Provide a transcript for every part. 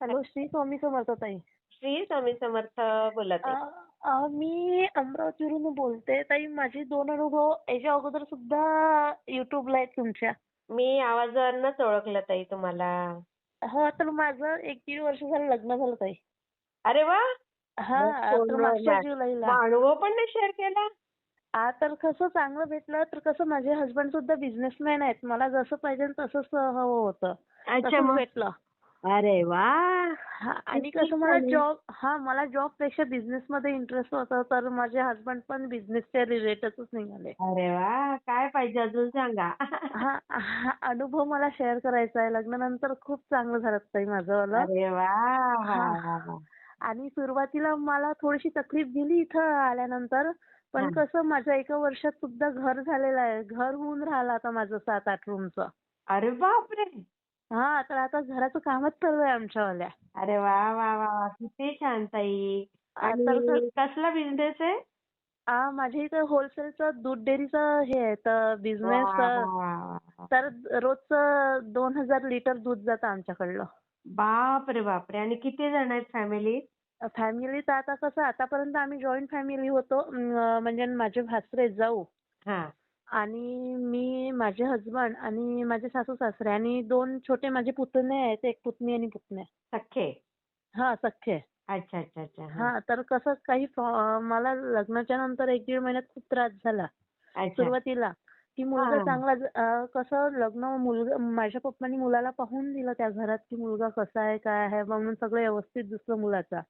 Hello Shri Swami Samarth ताई. श्री स्वामी समर्थ बोलत आहे मी अमरावतीवरून बोलते. ताई माझे दोन अनुभव याच्या अगोदर सुद्धा युट्यूबला आहेत तुमच्या. मी आवाजावरूनच ओळखलं ताई तुम्हाला. हो तर माझं एक दीड वर्ष झालं लग्न झालं ताई. अरे वा! हा मागच्या जुलैला. अनुभव पण नाही शेअर केला? हा तर कसं चांगलं भेटलं तर कसं माझे हसबंड सुद्धा बिझनेसमॅन आहेत. मला जसं पाहिजे तसंच हवं होतं. अच्छा तसंच मग? भेटलं. अरे वा आणि कसं मला. जॉब हा मला जॉबपेक्षा बिझनेस मध्ये इंटरेस्ट होता तर माझे हसबंड पण बिझनेसच्या रिलेटेडच निघाले अरे वा काय पाहिजे अजून सांगा हा अनुभव मला शेअर करायचा आहे लग्नानंतर खूप चांगलं झालं ताई माझं वालं. अरे वा हा. आणि सुरुवातीला मला थोडीशी तकलीफ गेली इथं आल्यानंतर पण. कसं माझं एका वर्षात सुद्धा घर झालेलं आहे घर होऊन राहिलं आता माझं सात आठ रूमचं अरे बापरे हा तर आता घराचं कामच चालू आहे आमच्यावाल्या. अरे वा वा वा किती छान ताई. आणि कसला बिझनेस आहे? आ, माझ्या इथं होलसेलचं दूध डेअरीचं हे आहे बिझनेस. तर रोजचं दोन हजार लिटर दूध जातं आमच्याकडलं. बापरे बापरे. आणि किती जण आहेत फॅमिली फॅमिली तर आता कसं आतापर्यंत आम्ही जॉईंट फॅमिली होतो. म्हणजे माझे भासरे जाऊ. आणि मी माझे हसबंड आणि माझे सासू सासरे आणि दोन छोटे माझे पुतणे आहेत एक पुतणी आणि पुतण्या. सख्खे? हा सख्खे. अच्छा अच्छा अच्छा हा. तर कसं काही मला लग्नाच्या नंतर एक दीड महिन्यात खूप त्रास झाला. सुरुवातीला. की मुलगा. चांगला कसं लग्न मुलगा माझ्या पप्पांनी मुलाला पाहून दिलं त्या घरात की मुलगा कसा आहे काय आहे म्हणून सगळं व्यवस्थित दिसलं मुलाचा.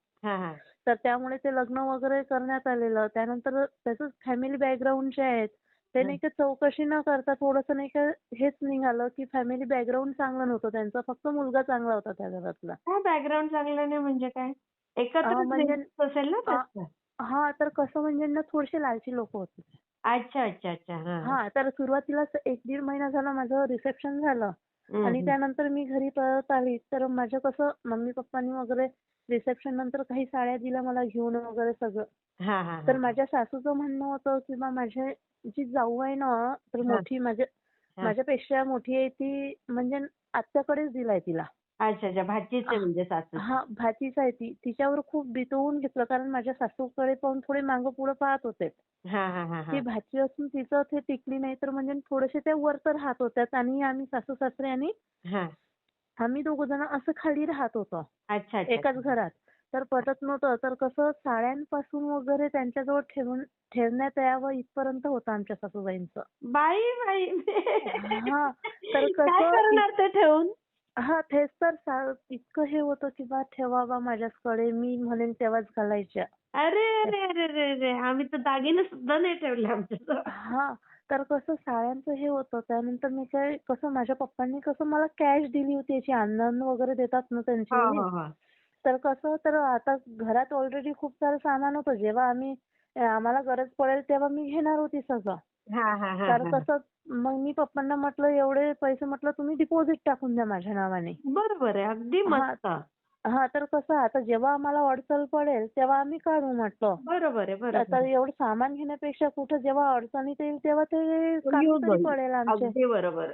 तर त्यामुळे ते लग्न वगैरे करण्यात आलेलं. त्यानंतर त्याचं फॅमिली बॅकग्राऊंड जे आहेत ते. नाही का चौकशी न करता थोडंसं नाही का हेच निघालं की फॅमिली बॅकग्राऊंड चांगलं नव्हतं त्यांचा. फक्त मुलगा चांगला होता त्या घरातला. काय बॅकग्राऊंड चांगलं नाही म्हणजे काय? म्हणजे- असेल ना त्याचं? हा तर कसं म्हणजे ना थोडेसे लालची लोक होते. अच्छा अच्छा अच्छा. हा. हा तर सुरुवातीलाच एक दीड महिना झाला माझं रिसेप्शन झालं. आणि. त्यानंतर मी घरी परत आली तर माझं कसं मम्मी पप्पांनी वगैरे रिसेप्शन नंतर काही साड्या दिल्या मला घेऊन वगैरे सगळं तर. माझ्या सासूचं म्हणणं होतं की बा माझे जी जाऊ आहे ना तर. मोठी माझ्या. माझ्यापेक्षा मोठी आहे ती म्हणजे आत्याकडेच दिलाय तिला अच्छा अच्छा भाचीच आहे म्हणजे सासू. हा भाचीच आहे ती. तिच्यावर खूप बितवून घेतलं कारण माझ्या सासूकडे पाहून थोडे मागं पुढे पाहत होते. हा हा हा हा. ती भाची असून तिचं ते टिकली नाही तर म्हणजे थोडेसे त्या वर तर राहत होत्यात आणि आम्ही सासू सासरे आणि हा. आम्ही दोघ जण असं खाली राहत होतो. अच्छा अच्छा एकाच घरात. तर पटत नव्हतं. तर कसं साड्यांपासून वगैरे त्यांच्याजवळ ठेवून ठेवण्यात यावं इथपर्यंत होतं आमच्या सासूबाईंचं. बाई बाई. हा, तर कसं- करणार ते ठेवून? हा तेच तर इतकं हे होतं की बा ठेवावा माझ्याकडे मी म्हणेन तेव्हाच घालायच्या. अरे अरे अरे अरे अरे आम्ही तर दागिने सुद्धा नाही ठेवले हा तर कसं साड्यांचं हे होतं त्यानंतर मी काय कसं माझ्या पप्पांनी कसं मला कॅश दिली होती याची अन्न वगैरे देतात ना त्यांची हो हो तर कसं तर आता घरात ऑलरेडी खूप सारं सामान होतं जेव्हा आम्ही आम्हाला गरज पडेल तेव्हा मी घेणार होती सगळं. तर हा. कसं मग मी पप्पांना म्हटलं एवढे पैसे म्हटलं तुम्ही डिपॉझिट टाकून द्या माझ्या नावाने बरोबर आहे अगदी हा. मस्त हा तर कसं आता जेव्हा आम्हाला अडचण पडेल तेव्हा आम्ही काढू म्हटलं बरोबर आहे आता. एवढं सामान घेण्यापेक्षा कुठं जेव्हा अडचणीत येईल तेव्हा ते कामी तरी. पडेल आमचे अगदी बरोबर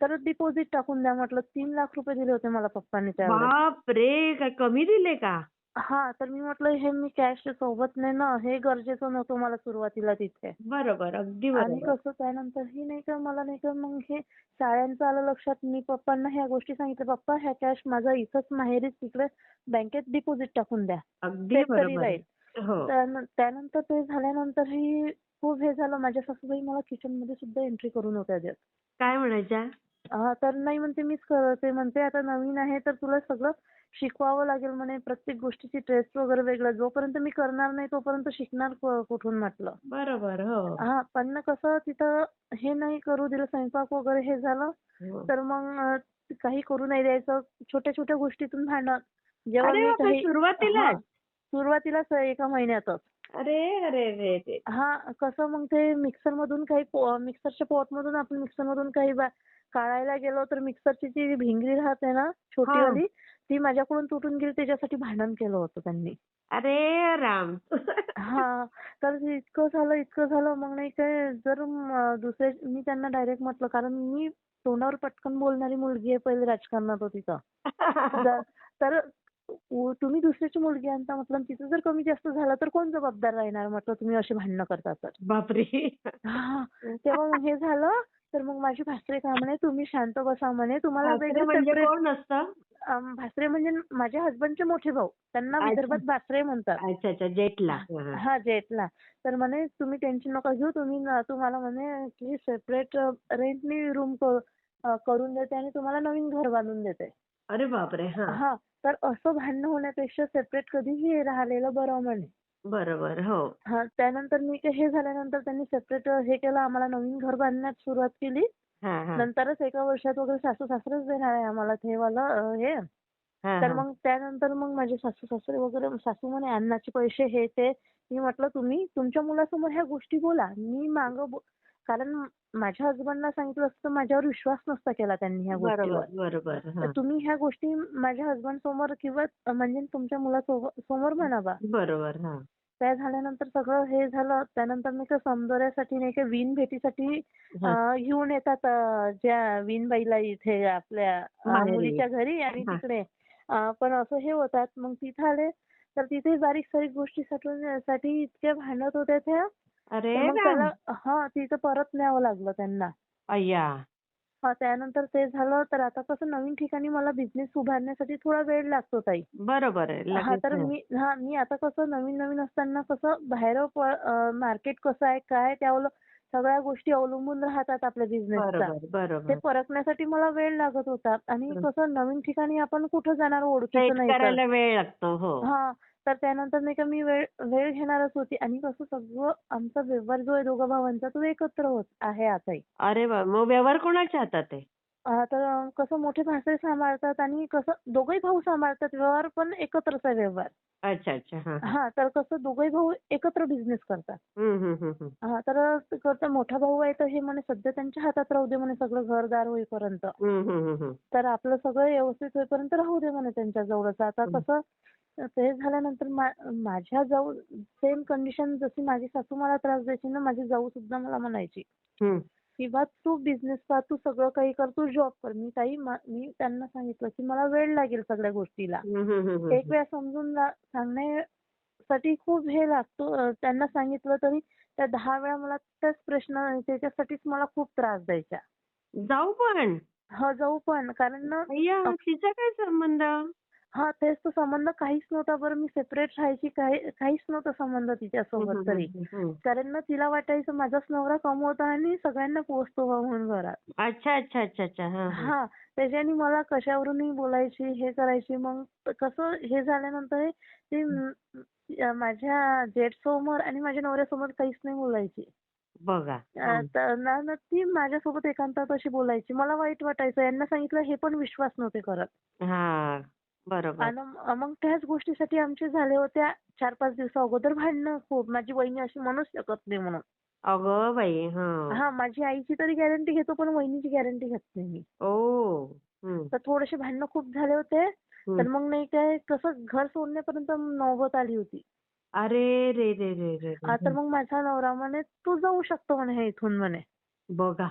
तर डिपॉझिट टाकून द्या म्हटलं तीन लाख रुपये दिले होते मला पप्पांनी त्यावेळेस बाप रे काय कमी दिले का हा तर मी म्हटलं हे मी कॅश सोबत नाही ना हे गरजेचं नव्हतं मला सुरुवातीला तिथे. बरोबर अगदी आणि बरोबर. कसं त्यानंतर ही नाही का मला नाही का मग हे साड्यांचं आलं लक्षात मी पप्पांना ह्या गोष्टी सांगितल्या पप्पा ह्या कॅश माझा इथंच माहेरीच तिकडे बँकेत डिपॉझिट टाकून द्या. अगदी तरी बरोबर. राहील. हो. त्यान- त्यानंतर ते झाल्यानंतर ही खूप हे झालं माझ्या सासूबाई मला किचनमध्ये सुद्धा एंट्री करू नव्हत्या देत. काय म्हणायच्या? हा तर नाही म्हणते मीच करते. म्हणते आता नवीन आहे तर तुला सगळं शिकवावं लागेल म्हणे प्रत्येक गोष्टीची टेस्ट वगैरे वेगळं जोपर्यंत मी करणार नाही तोपर्यंत शिकणार कुठून म्हटलं. बरोबर हो. हा पण कसं तिथं हे नाही करू दिलं स्वयंपाक वगैरे हे झालं हो. तर मग काही करू नाही द्यायचं. छोट्या छोट्या गोष्टीतून भांडण. जेव्हा मी बापरे, काही सुरुवातीला हा, सुरुवातीलाच एका महिन्यातच. अरे अरे हा कसं मग ते मिक्सर मधून काही मिक्सरच्या पॉट मधून आपण मिक्सर मधून काही काढायला गेलो तर मिक्सरची जी भिंगरी राहते ना छोटीवाली ती माझ्याकडून तुटून गेली त्याच्यासाठी भांडण केलं होतं त्यांनी. अरे राम. हा तर इतकं झालं इतकं झालं मग नाही काय जर म- दुसरे मी त्यांना डायरेक्ट म्हटलं कारण मी तोंडावर पटकन बोलणारी मुलगी आहे पहिले राजकारणात होती तर. तर तुम्ही दुसऱ्याची मुलगी आणता म्हटलं तिचं जर कमी जास्त झालं तर कोण जबाबदार राहणार? म्हटलं तुम्ही अशी भांडणं करता तर. बापरे. हा तेव्हा मग हे झालं तर मग माझी भासरे काय म्हणे तुम्ही शांत बसा म्हणे. तुम्हाला वेगळं म्हणजे separate- कोण असतं? अम, भासरे म्हणजे माझ्या हसबंडचे मोठे भाऊ. त्यांना. विदर्भात भासरे म्हणतात. अच्छा अच्छा जेटला हा, जेटला तर म्हणे तुम्ही टेन्शन नका घेऊ. तुम्ही तुम्हाला म्हणे की सेपरेट रेंटनी रूम करून देते आणि तुम्हाला नवीन घर बांधून देते. अरे बापरे हा. हा तर असं भांडणं होण्यापेक्षा सेपरेट कधीही राहिलेलं बरं म्हणे. बरोबर हो. हा त्यानंतर मी हे झाल्यानंतर त्यांनी सेपरेट हे केलं आम्हाला नवीन घर बांधण्यास सुरुवात केली. हा हा. नंतरच एका वर्षात वगैरे सासू सासरेच देणार आहे आम्हाला ते वाला हे. हा, तर हा. मग त्यानंतर मग माझे सासू सासरे वगैरे सासू म्हणे अन्नाचे पैसे हे ते. मी म्हटलं तुम्ही तुमच्या मुलासमोर ह्या गोष्टी बोला. मी मागं कारण माझ्या हजबंडला सांगितलं असतं माझ्यावर विश्वास नसता केला त्यांनी ह्या गोष्टीवर बरोबर तर. तुम्ही ह्या गोष्टी माझ्या हजबंड समोर किंवा म्हणजे तुमच्या मुलासमोर बरोबर हा त्या झाल्यानंतर सगळं हे झालं त्यानंतर नाही का समदोऱ्यासाठी नाही का विण भेटीसाठी घेऊन येतात ज्या विणबाईला इथे आपल्या. मुलीच्या घरी आणि. तिकडे पण असं हे होतात मग तिथे आले तर तिथे बारीक सारीक गोष्टी साठवून साठी इतक्या भांडत होत्या त्या हा तिथं परत न्यावं लागलं त्यांना. हा त्यानंतर ते झालं तर आता कसं नवीन ठिकाणी मला बिझनेस उभारण्यासाठी थोडा वेळ लागतो ताई. बरोबर आहे हा लगेच तर हा. मी आता कसं नवीन नवीन असताना कसं बाहेर मार्केट कसं आहे काय त्यावर सगळ्या गोष्टी अवलंबून राहतात आपल्या बिझनेसचा बरोबर ते परखण्यासाठी मला वेळ लागत होता. आणि. कसं नवीन ठिकाणी आपण कुठं जाणार ओळखीचं नाही तर. करायला वेळ लागतो हो. हा तर त्यानंतर नाही का मी वेळ वेळ घेणारच होती. आणि कसं सगळं आमचा व्यवहार जो आहे दोघा भावांचा तो एकत्र होत आहे आताही. अरे वा मग व्यवहार कोणाच्या हातात आहे? तर कसं मोठे भाषे सांभाळतात आणि कसं दोघही भाऊ सांभाळतात व्यवहार पण एकत्रच आहे व्यवहार. अच्छा अच्छा हा तर कसं दोघही भाऊ एकत्र बिझनेस करतात. हा तर कसं मोठा भाऊ आहे तर हे म्हणे सध्या त्यांच्या हातात राहू दे म्हणे सगळं घरदार होईपर्यंत. तर आपलं सगळं व्यवस्थित होईपर्यंत राहू दे म्हणे त्यांच्या जवळच. आता. कसं ते झाल्यानंतर माझ्या जाऊ सेम कंडिशन जशी माझी सासू मला त्रास द्यायची ना माझी जाऊ सुद्धा मला म्हणायची. हम्म. की बा तू बिझनेस पहा तू सगळं काही कर तू जॉब कर. मी काही मा- त्यांना सांगितलं की मला वेळ लागेल सगळ्या गोष्टीला. एक. वेळा समजून सांगण्यासाठी खूप हे लागतो. त्यांना सांगितलं तरी त्या दहा वेळा मला त्याच प्रश्न त्याच्यासाठीच मला खूप त्रास द्यायच्या. जाऊ पण. हा जाऊ पण. कारण ना तिचा काय संबंध? हा तेच तो संबंध काहीच नव्हता बरं. मी सेपरेट राहायची काही काहीच नव्हता संबंध तिच्यासोबत तरी. कारण ना तिला वाटायचं माझाच नवरा कमवता आणि सगळ्यांना पोहोचतो बा म्हणून घरात. अच्छा अच्छा अच्छा अच्छा. हा त्याच्याने मला कशावरूनही बोलायची हे करायची. मग कसं हे झाल्यानंतर ती माझ्या जेठ समोर आणि माझ्या नवऱ्यासमोर काहीच नाही बोलायची. बघा. तर ना ना ती माझ्यासोबत एकांतात अशी बोलायची. मला वाईट वाटायचं. यांना सांगितलं हे पण विश्वास नव्हते करत. आणि मग त्याच गोष्टीसाठी आमचे झाले होत्या चार पाच दिवसा अगोदर भांडणं. खूप माझी वहिनी अशी म्हणूच शकत नाही म्हणून. अगं बाई हा. हा माझी आईची तरी गॅरंटी घेतो पण वहिनीची गॅरंटी घेत नाही मी. तर थोडेसे भांडणं खूप झाले होते. तर. मग नाही काय कसं घर सोडण्यापर्यंत नौबत आली होती. अरे रे रे रे रे रे. हा, तर मग माझा नवरा म्हणे तू जाऊ शकतो म्हणे इथून म्हणे. बघा.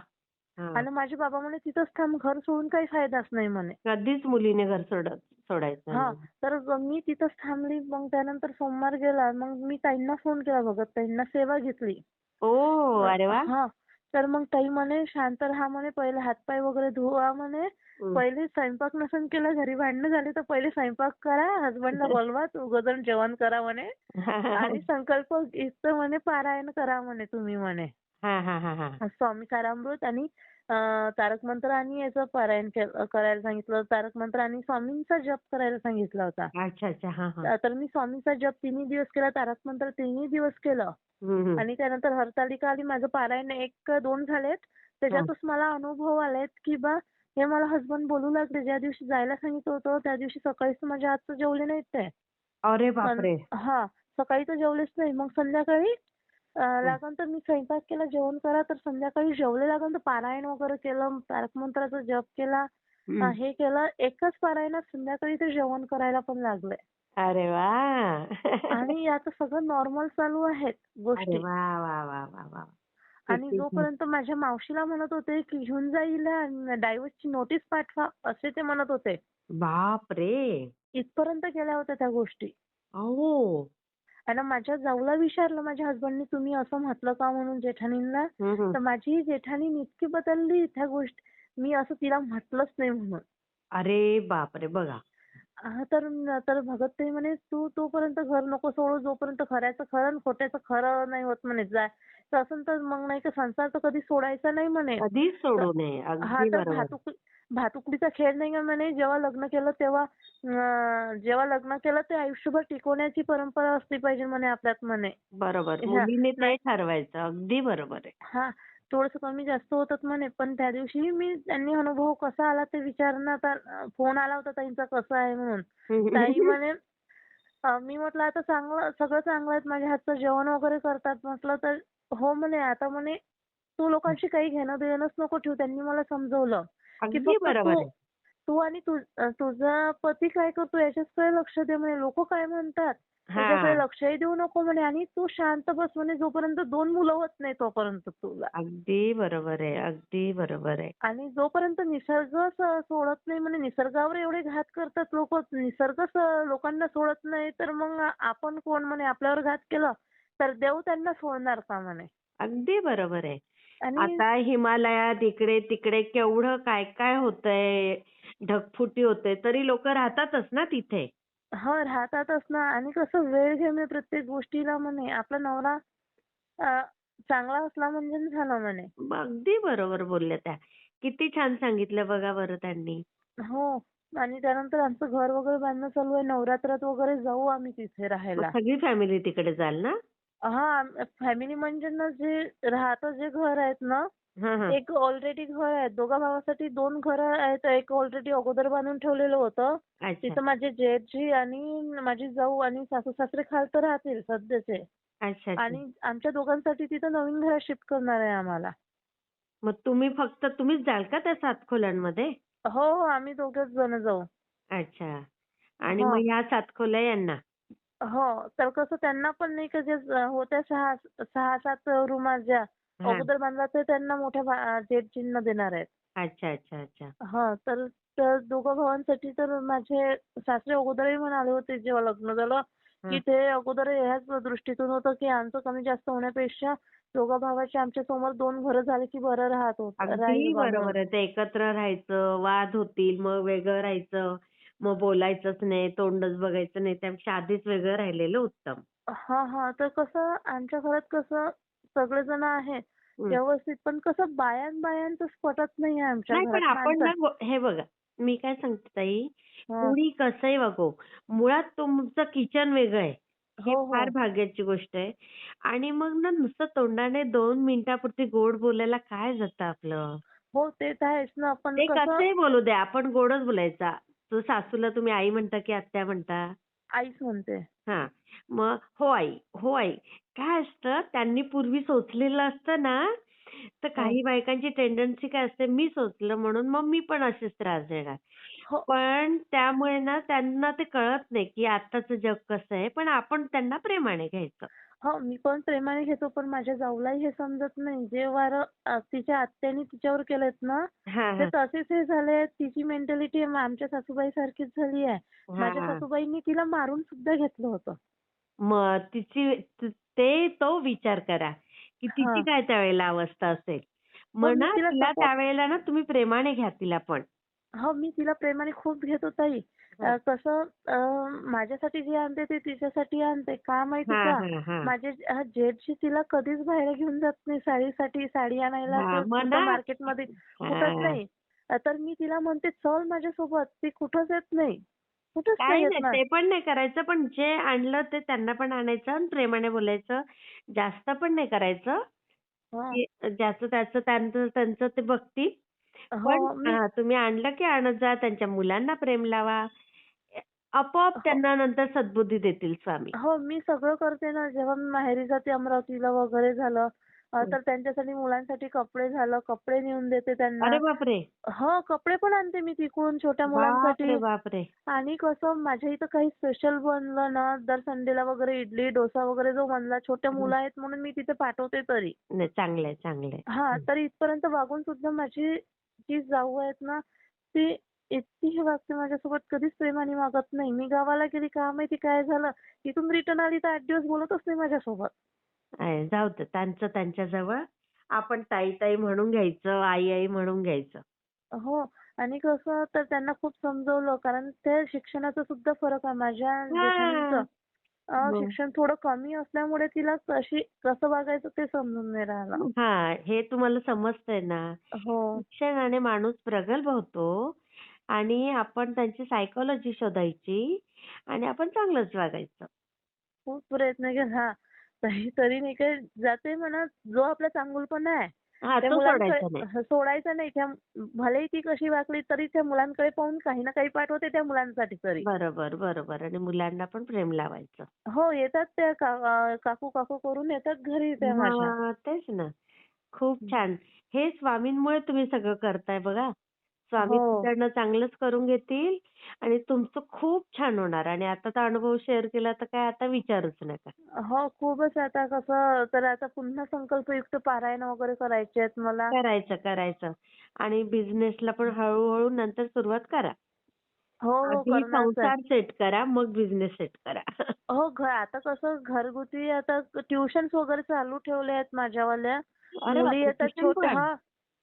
आणि माझे बाबा म्हणे तिथंच थांब घर सोडून काही फायदाच नाही म्हणे. कधीच मुलीने घर सोडायचं हा नाही. तर मी तिथंच थांबली मग त्यानंतर सोमवार गेला मग मी ताईंना फोन केला भगत ताईंना सेवा घेतली. ओ अरे वा! हा तर मग ताई म्हणे शांत राहा म्हणे पहिले हातपाय वगैरे धुवा म्हणे. पहिले स्वयंपाक नसन केला घरी भांडणं झाले तर पहिले स्वयंपाक करा हसबंडला बोलवा दोघं जेवण करा म्हणे. आणि संकल्प गीत म्हणे पारायण करा म्हणे तुम्ही म्हणे. स्वामी सारामृत आणि तारक मंत्र आणि याचं पारायण करायला सांगितलं तारक मंत्र आणि स्वामींचा जप करायला सांगितला होता. अच्छा अच्छा. तर मी स्वामींचा जप तिन्ही दिवस केला तारक मंत्र तिन्ही दिवस केलं. आणि त्यानंतर हरतालिका आली माझं पारायण एक दोन झालेत. त्याच्यातच मला अनुभव आलेत की बा हे मला हसबंड बोलू लागले. ज्या दिवशी जायला सांगितलं होतं त्या दिवशी सकाळीच माझ्या हातचं जेवले नाहीत ते. अरे बापरे! हा सकाळी तर जेवलेच नाही. मग संध्याकाळी लागन तर मी स्वयंपाक केला जेवण करा तर संध्याकाळी जेवले लागन तर पारायण वगैरे केलं तारक मंत्राचा जप केला हे. केलं एकाच पारायणात संध्याकाळी ते जेवण करायला पण लागले. अरे वा! आणि आता सगळं नॉर्मल चालू आहेत गोष्टी. आणि जोपर्यंत माझ्या मावशीला म्हणत होते की घेऊन जाईल डायव्हर्सची नोटीस पाठवा असे ते म्हणत होते. बाप रे इत- इथपर्यंत गेल्या होत्या त्या गोष्टी. अहो! आणि माझ्या जाऊला विचारलं माझ्या हसबंडनी तुम्ही असं म्हटलं का म्हणून जेठानींना. तर माझी जेठानी इतकी बदलली त्या गोष्ट मी असं तिला म्हटलंच नाही म्हणून. अरे बापरे बघा. हा तर तर भगतताई म्हणे तू तोपर्यंत घर नको सोडू जोपर्यंत खऱ्याचं खरं आणि खोट्याचं खरं नाही होत म्हणे जाय तर असं तर मग नाही का संसार तर कधी सोडायचा नाही म्हणे. कधीच सोडू नये हा तर बरोबर. भातुक भातुकलीचा खेळ नाही का म्हणे जेव्हा लग्न केलं तेव्हा जेव्हा लग्न केलं ते आयुष्यभर टिकवण्याची परंपरा असली पाहिजे म्हणे आपल्यात म्हणे. बरोबर मुलीने ते नाही. ठरवायचं अगदी बरोबर आहे. हा थोडस कमी जास्त होतात म्हणे पण त्या दिवशी मी त्यांनी अनुभव कसा आला ते विचारण्यात फोन आला होता ताईंचा कसा आहे म्हणून. ताई म्हणे मी म्हटलं आता चांगलं सगळं चांगलं आहे माझ्या हातचं जेवण वगैरे करतात म्हटलं तर हो म्हणे आता म्हणे तू लोकांशी काही घेणं देणंच नको ठेवू त्यांनी मला समजवलं. की अगदी बरोबर तू आहे. तू आणि तुझा पती काय करतो याच्याकडे लक्ष दे म्हणे लोक काय म्हणतात? त्याच्याकडे लक्षही देऊ नको म्हणे आणि तू शांत बस म्हणे जोपर्यंत दोन मुलं होत नाही तोपर्यंत तुला. अगदी बरोबर आहे अगदी बरोबर आहे. आणि जोपर्यंत निसर्ग सोडत नाही म्हणजे निसर्गावर एवढे घात करतात लोक निसर्ग लोकांना सोडत नाही तर मग आपण कोण म्हणे? आपल्यावर घात केलं तर देव त्यांना सोडणार का म्हणे? अगदी बरोबर आहे. आणि आता हिमालयात इकडे तिकडे केवढं काय काय होतंय ढगफुटी होते तरी लोक राहतातच ना तिथे. हो राहतातच ना. आणि कसं वेळ घे म्हणे प्रत्येक गोष्टीला म्हणे. आपला नवरा चांगला असला म्हणजे झालं म्हणे. अगदी बरोबर बोलल्या त्या. किती छान सांगितलं बघा बरं त्यांनी. हो. आणि त्यानंतर आमचं घर वगैरे बांधणं चालू आहे. नवरात्रात वगैरे जाऊ आम्ही तिथे राहायला. सगळी फॅमिली तिकडे जाल ना? हा फॅमिली म्हणजे ना जे राहतं जे घर आहेत ना एक ऑलरेडी घर आहे. दोघा भावासाठी दोन घर आहेत. एक ऑलरेडी अगोदर बांधून ठेवलेलं होतं. तिथं माझे जेठजी आणि माझी जाऊ आणि सासू सासरे खालतं राहतील सध्याचे. आणि आमच्या दोघांसाठी तिथं नवीन घरात शिफ्ट करणार आहे आम्हाला. मग तुम्ही फक्त तुम्हीच जाल का त्या सात खोल्यांमध्ये? हो हो. आम्ही दोघच जण जाऊ. अच्छा. आणि. मग ह्या सात खोल्या यांना? हो. तर कसं त्यांना पण नाही का जे होत्या सहा सहा सात रुमा ज्या. अगोदर बांधला ते त्यांना मोठ्या भा- जेठजींना देणार आहेत. अच्छा अच्छा अच्छा. हा तर तर दोघं भावांसाठी तर माझे सासरे अगोदरही म्हणाले होते जेव्हा लग्न झालं की. ते अगोदर ह्याच दृष्टीतून होतं की आमचं कमी जास्त होण्यापेक्षा दोघा भावाचे आमच्यासमोर दोन घरं झाली की बरं राहत होत अगदी. बरोबर आहे. ते एकत्र राहायचं वाद होतील मग वेगळं राहायचं मग बोलायचंच नाही तोंडच बघायचं नाही त्यापेक्षा आधीच वेगळं राहिलेलं उत्तम. हा हा तर कसं आमच्या घरात कसं सगळेजण आहेत. हं. व्यवस्थित पण कसं बायां बायांचं पटत नाही आमच्या नाही पण घरात आपण हे बघा मी काय सांगते ताई. कोणी कसंही वागो मुळात तुमचं किचन वेगळं आहे. ही हो, हो. फार भाग्याची गोष्ट आहे. आणि मग ना नुसतं तोंडाने दोन मिनिटापुरती गोड बोलायला काय जातं आपलं? हो ते तर आहेच ना पण ते कसं कसंही बोलू दे आपण गोडच बोलायचा. सासूला तुम्ही आई म्हणता की आत्या म्हणता? आईच म्हणते. हा. मग हो आई हो आई. काय असतं त्यांनी पूर्वी सोचलेलं असतं ना तर काही बायकांची टेंडन्सी काय असते मी सोचलं म्हणून मग मी पण असेच त्रास देणार. हो. पण त्यामुळे ना त्यांना ते कळत नाही की आताचं जग कसं आहे पण आपण त्यांना प्रेमाने घ्यायचं. हो मी पण प्रेमाने घेतो पण माझ्या जाऊलाही हे समजत नाही. जे वारं तिच्या आत्याने तिच्यावर केलेत ना ते तसेच हे झाले तिची मेंटॅलिटी आमच्या सासूबाई सारखीच झाली आहे. माझ्या. सासूबाईंनी तिला मारून सुद्धा घेतलं होतं. मग तिची त- ते विचार करा की तिची. काय त्यावेळेला अवस्था असेल. मग ना तिला त्यावेळेला ना तुम्ही प्रेमाने घ्या तिला पण. हो मी तिला प्रेमाने खूप घेतो ताई. कसं अ, माझ्यासाठी जे आणते ते तिच्यासाठी आणते का माहिती का? माझे अ, जेठची तिला कधीच बाहेर घेऊन जात नाही साडीसाठी साडी आणायला मार्केटमध्ये कुठंच. नाही. तर मी तिला म्हणते चल माझ्यासोबत ती कुठंच येत नाही. कुठंच नाही येत ते पण नाही करायचं पण जे आणलं ते त्यांना पण आणायचं आणि प्रेमाने बोलायचं. जास्त पण नाही करायचं. ज्याचं त्याचं त्यांचं त्यांचं ते बघतील. हो पण तुम्ही आणलं की आणत जा त्यांच्या मुलांना प्रेम लावा. आपोआप हो. त्यांना नंतर सद्बुद्धी देतील स्वामी. हो मी सगळं करते ना. जेव्हा मी माहेरी जाते अमरावतीला वगैरे झालं हं. तर त्यांच्यासाठी मुलांसाठी कपडे झालं कपडे नेऊन देते त्यांना. अरे बापरे! हो कपडे पण आणते मी तिकडून छोट्या मुलांसाठी. बापरे! आणि कसं माझ्या इथं काही स्पेशल बनलं ना दर संडेला वगैरे इडली डोसा वगैरे जो बनला छोटे हं. मुलं आहेत म्हणून मी तिथे पाठवते तरी. नाही चांगलंय चांगलंय. हा. तर इथपर्यंत वागून सुद्धा माझी जी जाऊ आहेत ना ती इतकी हे वागते माझ्यासोबत कधीच प्रेमाने वागत नाही. मी गावाला गेली का माहिती काय झालं? तिथून रिटर्न आली तर आठ दिवस बोलतच नाही माझ्यासोबत. आहे, जाऊ दे. त्यांचं त्यांच्याजवळ आपण ताई ताई म्हणून घ्यायचं आई आई म्हणून घ्यायचं. हो. आणि कसं तर त्यांना खूप समजवलं. कारण ते शिक्षणाचा सुद्धा फरक आहे माझ्या अं, हो. शिक्षण थोडं कमी असल्यामुळे तिला कशी कसं वागायचं ते समजून नाही राहिलं. हा हे तुम्हाला समजतंय ना. हो. शिक्षणाने माणूस प्रगल्भ होतो. आणि आपण त्यांची सायकोलॉजी शोधायची आणि आपण चांगलंच वागायचं. खूप प्रयत्न केला. हा. तरी तरी नाही काय जाते म्हणा जो आपला चांगुलपणा आहे हा तो सोडायचा नाही. मुलांकडे सोडायचा नाही. त्या भलेही ती कशी वागली तरी त्या मुलांकडे पाहून काही ना काही पाठवते त्या मुलांसाठी तरी. बरोबर बरोबर. आणि मुलांना पण प्रेम लावायचं. हो येतात त्या का- काकू काकू करून येतात घरी त्या माझ्या. हा, तेच ना. खूप छान. हे स्वामींमुळे तुम्ही सगळं करताय बघा. स्वामी हो. तुमच्याकडनं चांगलंच करून घेतील आणि तुमचं खूप छान होणार आणि आता तर अनुभव शेअर केला तर काय आता विचारूच नका. हो खूपच आता कसं तर आता पुन्हा संकल्पयुक्त पारायण वगैरे करायचे आहेत मला. करायचं करायचं. आणि बिझनेसला पण हळूहळू नंतर सुरुवात करा. हो हो आधी. संसार सेट करा मग बिझनेस सेट करा. हो घ आता कसं घरगुती आता ट्युशन्स वगैरे चालू ठेवले आहेत माझ्यावाल्या. अरे मुली tuition छोट्या पण? हा.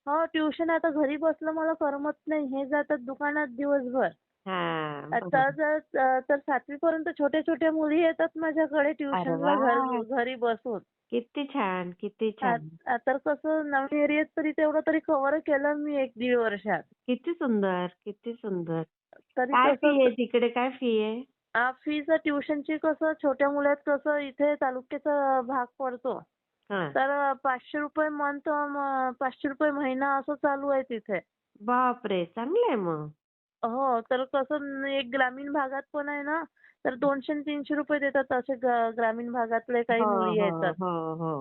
हो ट्युशन आता घरी बसलं मला करमत नाही. हे जातात दुकानात दिवसभर. हा आता बरोबर. जर तर सातवी पर्यंत छोट्या छोट्या मुली येतात माझ्याकडे ट्युशनला. घरी बसून. किती छान किती छान. आ- तर कसं नवीन एरियात तरी तेवढं तरी कव्हर केलं मी एक दीड वर्षात. किती सुंदर किती सुंदर. तरी काय फी आहे तिकडे? काय फी आहे? फीज ट्युशनची कसं छोट्या मुलात कसं इथे तालुक्याचा भाग पडतो. तर पाचशे रुपये मंथ पाचशे रुपये महिना असं चालू आहे तिथे. बापरे! चांगलं आहे मग. हो तर कसं एक ग्रामीण भागात पण आहे ना तर दोनशे आणि तीनशे रुपये देतात असे ग्रामीण भागातले काही हो, मुली येतात. हो हो.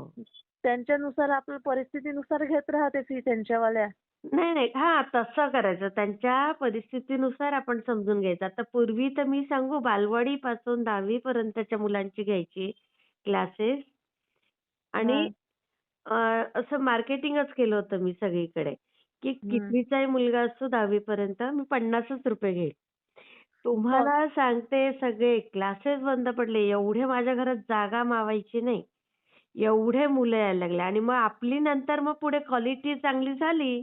त्यांच्यानुसार आपल्या परिस्थितीनुसार घेत राहते फी त्यांच्यावाल्या. नाही नाही. हा तसं करायचं. त्यांच्या परिस्थितीनुसार आपण समजून घ्यायचं. आता पूर्वी तर मी सांगू बालवाडी पासून दहावी पर्यंतच्या मुलांची घ्यायची क्लासेस. आणि असं मार्केटिंगच केलं होतं मी सगळीकडे की कितवीचाही मुलगा असतो दहावी पर्यंत मी पन्नासच रुपये घेईल तुम्हाला सांगते सगळे क्लासेस बंद पडले एवढे माझ्या घरात जागा मावायची नाही. एवढे मुलं यायला लागले आणि मग आपली नंतर मग पुढे क्वालिटी चांगली झाली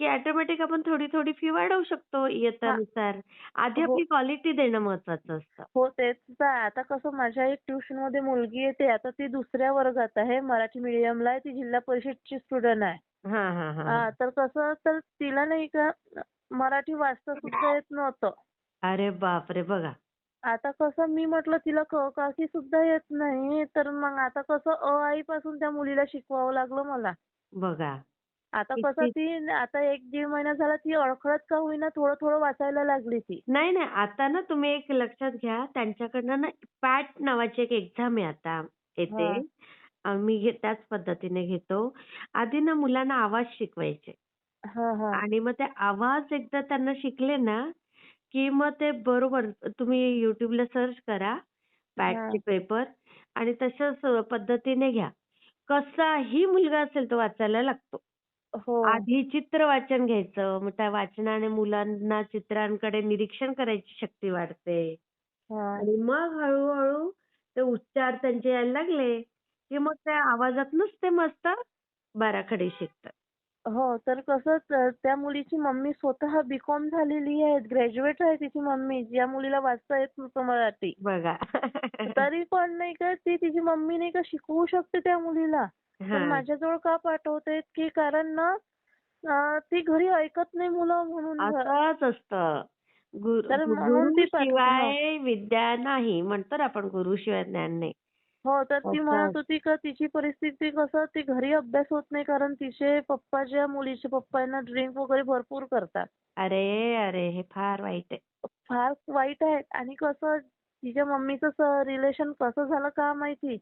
की ऑटोमॅटिक आपण थोडी थोडी फी वाढवू शकतो इयत्तानुसार. आधी हो. आपली क्वालिटी देणं महत्वाचं असतं. हो तेच तर. आहे. आता कसं माझ्या एक ट्युशनमध्ये मुलगी येते आता ती दुसऱ्या वर्गात आहे मराठी मीडियमला आहे ती जिल्हा परिषदची स्टुडंट आहे. हा हा हा हा, तर कसं तर तिला नाही का मराठी वाचता सुद्धा येत नव्हतं. अरे बापरे! बघा. आता कसं मी म्हटलं तिला क काकी सुद्धा येत नाही तर मग आता कसं अ आई पासून त्या मुलीला शिकवावं लागलं मला. बघा. आता कसं ती आता एक दीड महिना झाला ती अडखळत का होईना थोडं थोडं वाचायला लागली ती. नाही नाही आता ना तुम्ही एक लक्षात घ्या त्यांच्याकडनं ना पॅट नावाची एक एक्झाम आहे आता येते. आम्ही घे- त्याच पद्धतीने घेतो. आधी ना मुलांना आवाज शिकवायचे. हा हा. आणि मग ते आवाज एकदा त्यांना शिकले ना की मग ते बरोबर तुम्ही युट्यूबला सर्च करा पॅटचे पेपर आणि तशाच पद्धतीने घ्या. कसाही मुलगा असेल तो वाचायला लागतो. आधी चित्र वाचन घ्यायचं. मग त्या वाचनाने मुलांना चित्रांकडे निरीक्षण करायची शक्ती वाढते. हा. आणि मग हळूहळू ते उच्चार त्यांचे यायला लागले की मग त्या आवाजातनच ते मस्त बाराखडी शिकतात. हो तर कसं त्या मुलीची मम्मी स्वतः बीकॉम झालेली आहे ग्रॅज्युएट आहे तिची मम्मी. ज्या मुलीला वाचता येत नव्हतं मराठी. बघा. तरी पण नाही का ती तिची मम्मी नाही का शिकवू शकते त्या मुलीला. हा. माझ्याजवळ का पाठवते की कारण ना ती घरी ऐकत नाही मुलं म्हणून असंच असतं. गुरुशिवाय विद्या नाही म्हणतो ना आपण गुरुशिवाय ज्ञान नाही हो तर ती. म्हणत होती का तिची परिस्थिती कसं ती घरी अभ्यास होत नाही कारण तिचे पप्पा ज्या मुलीचे पप्पा ना ड्रिंक वगैरे भरपूर करतात अरे अरे हे फार वाईट आहे फार वाईट आहे आणि कसं तिच्या मम्मीचं रिलेशन कसं झालं का माहिती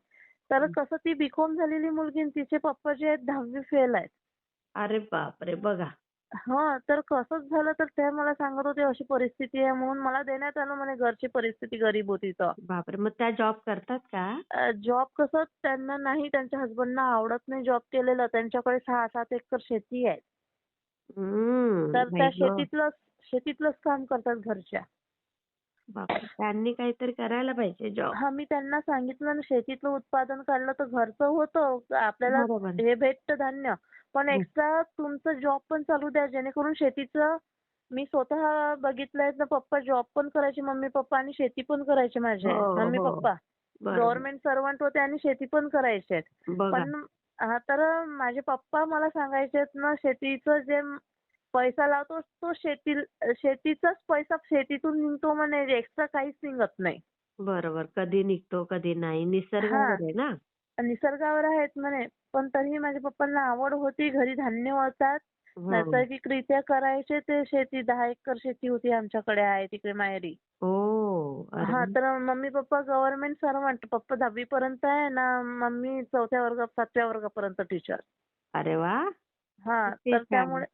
तर कसं ती बीकॉम झालेली मुलगी आणि तिचे पप्पा जे आहेत दहावी फेल आहेत. अरे बापरे बघा. हा तर कसंच झालं तर त्या मला सांगत होते अशी परिस्थिती आहे म्हणून मला देण्यात आलं म्हणे घरची परिस्थिती गरीब होती तर. बापरे मग त्या जॉब करतात का? जॉब कसं त्यांना नाही त्यांच्या हसबंडना आवडत नाही जॉब केलेलं. त्यांच्याकडे सहा सात एकर शेती आहे. हम्म, तर त्या बाई गं. शेतीतलं शेतीतलंच काम करतात घरच्या. त्यांनी काहीतरी करायला पाहिजे जॉब हा मी त्यांना सांगितलं ना शेतीतलं उत्पादन काढलं तर घरचं होतं. आपल्याला हे भेटतं धान्य. पण. एक्स्ट्रा तुमचं जॉब पण चालू द्या जेणेकरून शेतीचं मी स्वतः बघितलंय ना पप्पा जॉब पण करायचे मम्मी पप्पा आणि शेती पण करायचे माझे हो, मम्मी हो. पप्पा. गव्हर्नमेंट सर्वंट होते आणि शेती पण करायचे पण हा तर माझे पप्पा मला सांगायचे ना शेतीचं जे पैसा लावतो तो शेती शेतीचाच पैसा शेतीतून निघतो म्हणे एक्स्ट्रा काहीच निघत नाही. बरोबर. कधी निघतो कधी नाही. निसर्गावर आहे ना? निसर्गावर आहेत म्हणे. पण तरीही माझ्या पप्पांना आवड होती घरी धान्य होतात हो. नैसर्गिकरित्या करायचे ते शेती. दहा एकर शेती होती आमच्याकडे आहे तिकडे माहेरी. हो हा. तर मम्मी पप्पा गव्हर्नमेंट सर्वंट पप्पा दहावी पर्यंत आहे ना मम्मी चौथ्या वर्ग सातव्या वर्गापर्यंत टीचर अरे वा. हा तर. त्यामुळे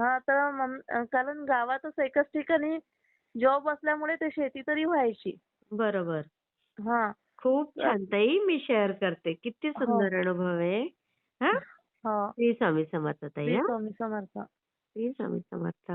हा तर कारण गावातच एकच ठिकाणी जॉब असल्यामुळे ते शेती तरी व्हायची. बरोबर. हा. खूप छान. ताई मी शेअर करते. किती हो. सुंदर अनुभव आहे. हा? हा. श्री स्वामी समर्थ ताई श्री हा? स्वामी समर्थ. श्री स्वामी समर्थ.